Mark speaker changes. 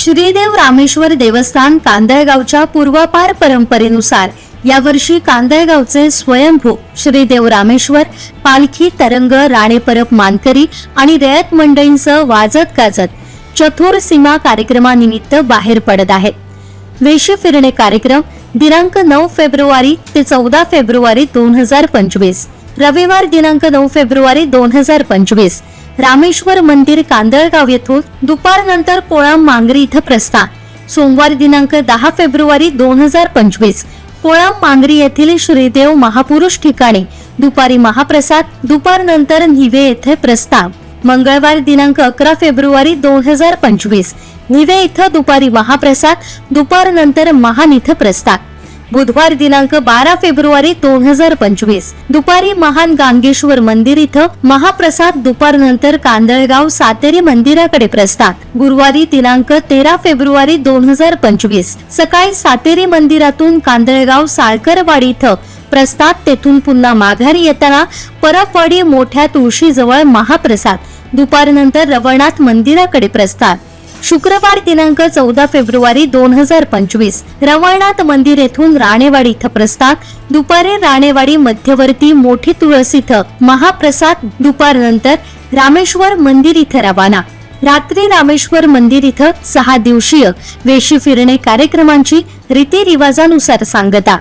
Speaker 1: श्रीदेव रामेश्वर देवस्थान कांदळगावच्या पूर्वापार परंपरेनुसार. यावर्षी कांदळगावचे स्वयंभू श्रीदेव रामेश्वर पालखी तरंग राणेपरब मानकरी आणि रयत मंडळींसह वाजत गाजत चतुर सीमा कार्यक्रमानिमित्त बाहेर पडत आहेत. वेशी फिरणे कार्यक्रम दिनांक नऊ फेब्रुवारी ते चौदा फेब्रुवारी दोन हजार पंचवीस. रविवार दिनांक नऊ फेब्रुवारी दोन हजार पंचवीस. रामेश्वर मंदिर कांदळगाव येथून दुपारनंतर कोळाम मांगरी इथं प्रस्थान. सोमवार दिनांक दहा फेब्रुवारी दोन हजार पंचवीस. कोळाम मांगरी येथील श्रीदेव महापुरुष ठिकाणी दुपारी महाप्रसाद दुपारनंतर निवे येथे प्रस्ताव मंगळवार दिनांक अकरा फेब्रुवारी दोन हजार पंचवीस. निवे इथं दुपारी महाप्रसाद दुपारनंतर महान इथं प्रस्ताव बुधवार दिनांक बारा फेब्रुवारी दोन हजार पंचवीस. दुपारी महान गांगेश्वर मंदिर इथं महाप्रसाद दुपारनंतर कांदळगाव सातेरी मंदिराकडे प्रस्थान. गुरुवारी दिनांक तेरा फेब्रुवारी दोन हजार पंचवीस. सकाळी सातेरी मंदिरातून कांदळगाव साळकरवाडी इथं प्रस्ताद तेथून पुन्हा माघारी येताना परपवाडी मोठ्या तुळशीजवळ महाप्रसाद. दुपारनंतर रवळनाथ मंदिराकडे प्रस्थान. शुक्रवार दिनांक चौदा फेब्रुवारी दोन हजार पंचवीस रवळनाथ मंदिर येथून राणेवाडी इथं प्रस्थान. दुपारी राणेवाडी मध्यवर्ती मोठी तुळस इथं महाप्रसाद दुपारनंतर रामेश्वर मंदिर इथं रवाना. रात्री रामेश्वर मंदिर इथं सहा दिवसीय वेशी फिरणे कार्यक्रमांची रीतिरिवाजानुसार सांगता.